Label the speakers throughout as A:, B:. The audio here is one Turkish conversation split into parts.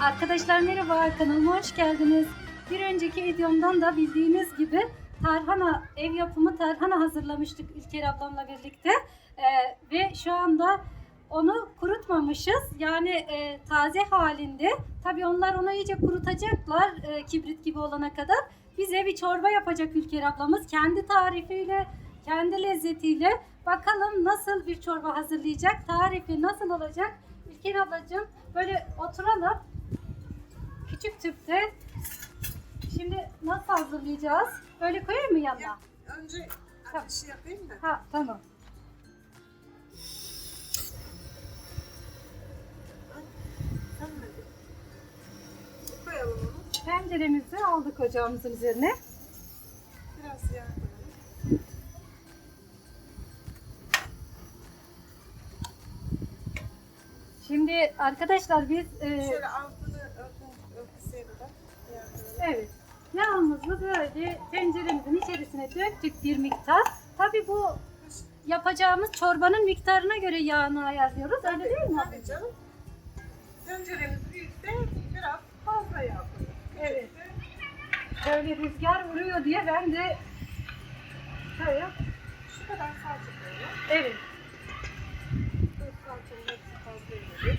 A: Arkadaşlar merhaba kanalıma hoş geldiniz. Bir önceki videomdan da bildiğiniz gibi tarhana, ev yapımı tarhana hazırlamıştık İlker ablamla birlikte. Ee, ve şu anda onu kurutmamışız. Yani e, taze halinde. Tabii onlar onu iyice kurutacaklar e, kibrit gibi olana kadar. Bize bir çorba yapacak Ülker ablamız. Kendi tarifiyle, kendi lezzetiyle. Bakalım nasıl bir çorba hazırlayacak, tarifi nasıl olacak? Ülker ablacığım böyle oturalım. Küçük tüpte. Şimdi nasıl hazırlayacağız? Böyle koyayım mı yanına?
B: Ya, önce
A: Tamam.
B: ateşi yapayım da.
A: Ha tamam.
B: Koyalım onu.
A: Tenceremizi aldık ocağımızın üzerine.
B: Biraz yağ koyalım.
A: Şimdi arkadaşlar biz e,
B: Şöyle altını örtün, örtüsüye kadar yağ koyalım.
A: Evet yağımızı böyle tenceremizin içerisine döktük bir miktar. Tabii bu yapacağımız çorbanın miktarına göre yağını ayarlıyoruz. Öyle değil mi?
B: Tabii canım. Tenceremiz büyükte biraz fazla yağ koyalım.
A: Evet. Böyle rüzgar vuruyor diye ben de şöyle
B: Şu kadar salça koyalım.
A: evet
B: hepsi fazla gelir.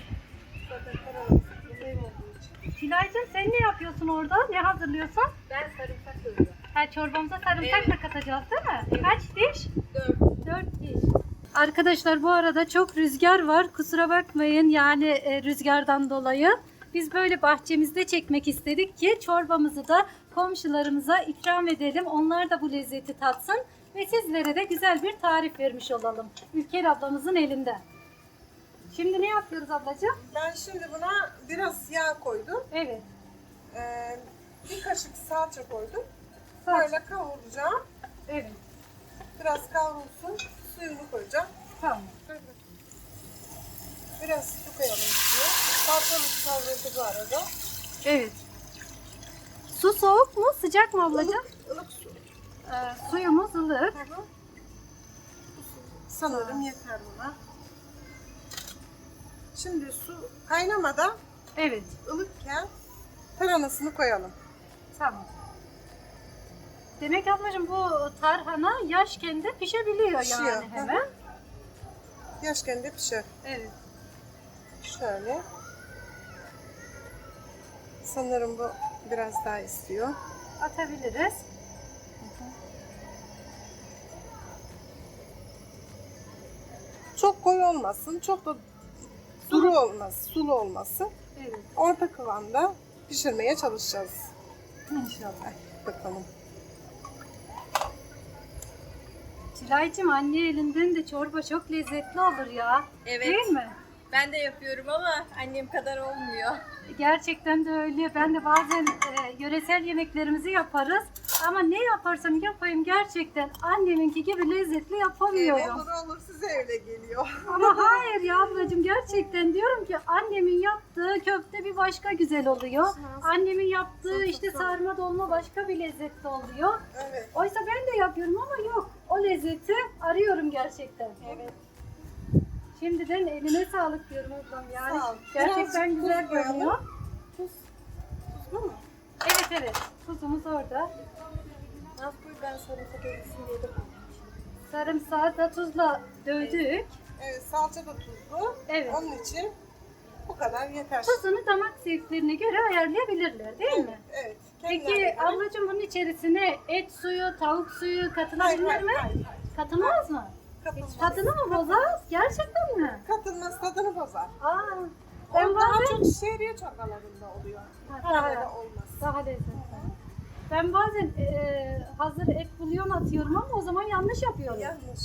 B: Zaten karavası kızarı olduğu için.
A: Tilaycığım sen ne yapıyorsun orada? Ne hazırlıyorsun?
B: Ben sarımsak koyuyorum.
A: Ha, çorbamıza sarımsak da katacağız değil mi? Kaç diş?
B: Dört.
A: 4 diş. Arkadaşlar bu arada çok rüzgar var. Kusura bakmayın yani e, rüzgardan dolayı. Biz böyle bahçemizde çekmek istedik ki çorbamızı da komşularımıza ikram edelim. Onlar da bu lezzeti tatsın ve sizlere de güzel bir tarif vermiş olalım. Ülker ablamızın elinden. Şimdi ne yapıyoruz ablacığım?
B: Ben şimdi buna biraz yağ koydum.
A: Evet.
B: Ee, bir kaşık salça koydum.
A: Salça.
B: Böyle kavuracağım.
A: Evet.
B: Biraz kavrulsun. Suyunu koyacağım.
A: Tamam.
B: Biraz su koyalım içine. Salçamız kavruldu bu arada.
A: Evet. Su soğuk mu sıcak mı ablacığım?
B: Ilık, ılık su.
A: Ee, suyumuz ılık.
B: Hı hı. Sanırım yeter buna. Şimdi su kaynamadan
A: Evet.
B: ılıkken taranasını koyalım.
A: Tamam. Demek ablacığım bu tarhana yaşken de pişebiliyor
B: Pişiyor,
A: yani
B: hı
A: hemen.
B: Yaşken de pişer.
A: Evet.
B: Şöyle. Sanırım bu biraz daha istiyor.
A: Atabiliriz.
B: Çok koyu olmasın, çok da duru olmasın, sulu olmasın.
A: Evet.
B: Orta kıvamda pişirmeye çalışacağız.
A: İnşallah.
B: Bakalım.
A: Tilaycığım anne elinden de çorba çok lezzetli olur ya.
C: Evet.
A: Değil mi?
C: Ben de yapıyorum ama annem kadar olmuyor.
A: Gerçekten de öyle. Ben de bazen e, yöresel yemeklerimizi yaparız. Ama ne yaparsam yapayım gerçekten anneminki gibi lezzetli yapamıyorum.
B: olur olur size öyle geliyor.
A: Ablacığım gerçekten diyorum ki annemin yaptığı köfte bir başka güzel oluyor. Annemin yaptığı işte sarma dolma başka bir lezzetli oluyor.
B: Evet.
A: Oysa ben de yapıyorum ama yok. O lezzeti arıyorum gerçekten.
B: Evet.
A: Şimdiden eline sağlık diyorum ablam yani.
B: Sağ ol.
A: Gerçekten
B: Birazcık
A: güzel
B: tuz koyalım.
A: görünüyor.
B: Tuz. Tuzlu mu?
A: Evet evet. Tuzumuz orada.
B: Az koy ben sarımsak erisin diye de.
A: Sarımsağı da tuzla dövdük.
B: Evet salça da tuzlu.
A: Evet.
B: Onun için bu kadar yeter.
A: Tuzunu damak zevklerine göre ayarlayabilirler değil mi?
B: Evet. kendilerine
A: Peki
B: göre.
A: ablacığım bunun içerisine et suyu, tavuk suyu
B: Hayır,
A: katılabilir
B: hayır,
A: mi?
B: hayır, hayır.
A: Katılmaz mı?
B: Katılmaz.
A: Tadını mı bozar? Gerçekten mi?
B: Katılmaz tadını bozar.
A: Aa, ben
B: Ben daha
A: bazen
B: çok şehriye çorbalarında oluyor.
A: Ha, daha-
B: olmaz.
A: daha lezzetli. Ben bazen e, hazır et bulyon atıyorum ama o zaman yanlış yapıyorum.
B: Yanlış.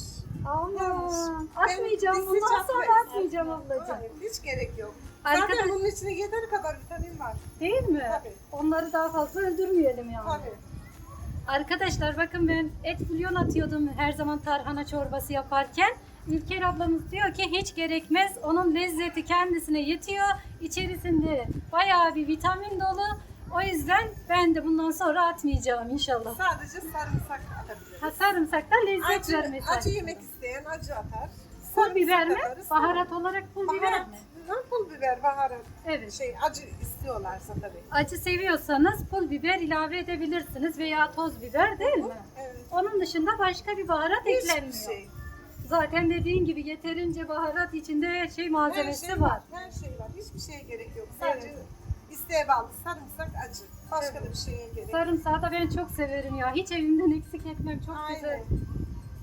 B: Yanlış.
A: atmayacağım
B: Ben-
A: bundan sonra atmayacağım ablacığım.
B: Hayır, hiç gerek yok.
A: Arkadaş-
B: Zaten bunun içinde yeteri kadar vitamin var.
A: Değil mi?
B: Tabii.
A: Onları daha fazla öldürmeyelim yani.
B: Tabii.
A: Arkadaşlar bakın ben et bulyon atıyordum her zaman tarhana çorbası yaparken. İlker ablamız diyor ki hiç gerekmez. Onun lezzeti kendisine yetiyor. İçerisinde bayağı bir vitamin dolu. O yüzden ben de bundan sonra atmayacağım inşallah.
B: Sadece sarımsak atabiliriz.
A: Ha, sarımsak da lezzet
B: Acı,
A: vermesi.
B: acı yemek isteyen acı atar.
A: Pul biber mi?
B: atarız.
A: Baharat olarak pul biber
B: Baharat
A: mi?
B: Ha, pul biber, baharat.
A: Evet.
B: Şey acı istiyorlarsa tabii.
A: Acı seviyorsanız pul biber ilave edebilirsiniz veya toz biber değil mi?
B: Evet.
A: Onun dışında başka bir baharat
B: Hiçbir
A: eklenmiyor.
B: şey.
A: Zaten dediğin gibi yeterince baharat içinde her şey malzemesi
B: her şey
A: var.
B: Her şey var. Hiçbir şeye gerek yok. Sadece isteğe bağlı. Sarımsak acı. Başka da bir şeye gerek yok.
A: Sarımsağı da ben çok severim ya. Hiç evimden eksik etmem. Çok
B: Aynen.
A: güzel.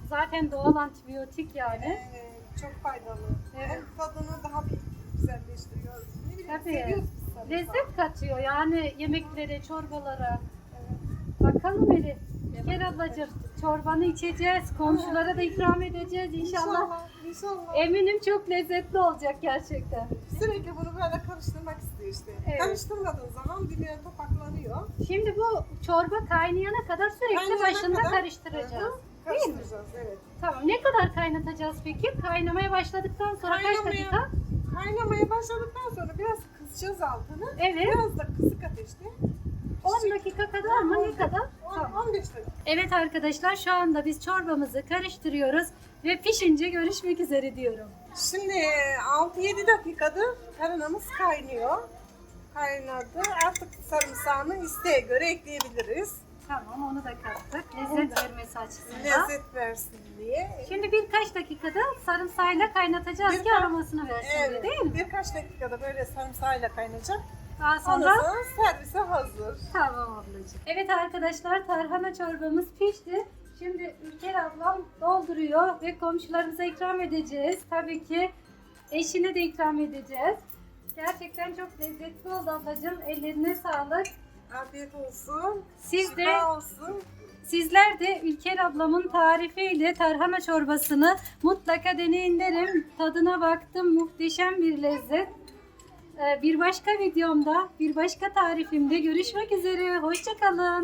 A: Zaten doğal antibiyotik yani.
B: Evet, çok faydalı.
A: Evet.
B: Hem tadını daha bir güzelleştiriyor. Ne bileyim,
A: Tabii.
B: seviyoruz biz sarımsağı.
A: Lezzet katıyor yani yemeklere, çorbalara.
B: Evet.
A: Bakalım Elif. Gel ablacığım çorbanı içeceğiz. Komşulara da ikram edeceğiz inşallah.
B: İnşallah. İnşallah.
A: Eminim çok lezzetli olacak gerçekten.
B: Sürekli bunu böyle karıştırmak istiyor işte.
A: Evet.
B: Karıştırmadığın zaman dibine topaklanıyor.
A: Şimdi bu çorba kaynayana kadar sürekli
B: Kaynayana
A: başında
B: kadar-
A: karıştıracağız.
B: Hı hı,
A: Değil mi?
B: Karıştıracağız evet.
A: Tamam. Ne kadar kaynatacağız peki? Kaynamaya başladıktan sonra kaç
B: Kaynamaya-
A: dakika?
B: Kaynamaya başladıktan sonra biraz kısacağız altını.
A: Evet.
B: Biraz da kısık ateşte.
A: 10 dakika kadar mı? Ne kadar? Tamam.
B: 15 dakika.
A: Evet arkadaşlar şu anda biz çorbamızı karıştırıyoruz ve pişince görüşmek üzere diyorum.
B: Şimdi 6-7 dakikadır tarhanamız kaynıyor. Kaynadı. Artık sarımsağını isteğe göre ekleyebiliriz.
A: Tamam onu da kattık. Lezzet vermesi açısından.
B: Lezzet versin diye.
A: Şimdi birkaç dakikada sarımsağıyla kaynatacağız ki
B: Birkaç-
A: aromasını versin diye
B: Evet,
A: değil mi?
B: birkaç dakikada böyle sarımsağıyla kaynayacak.
A: Daha
B: Ondan
A: sonra
B: sonra servise hazır.
A: Tamam ablacığım. Evet arkadaşlar tarhana çorbamız pişti. Şimdi Ülker ablam dolduruyor ve komşularımıza ikram edeceğiz. Tabii ki eşine de ikram edeceğiz. Gerçekten çok lezzetli oldu ablacığım. Ellerine sağlık.
B: Afiyet olsun.
A: Siz de
B: Şifa olsun.
A: sizler de Ülker ablamın tarifiyle tarhana çorbasını mutlaka deneyin derim. Tadına baktım muhteşem bir lezzet. Ee, Bir başka videomda, bir başka tarifimde görüşmek üzere. Hoşçakalın.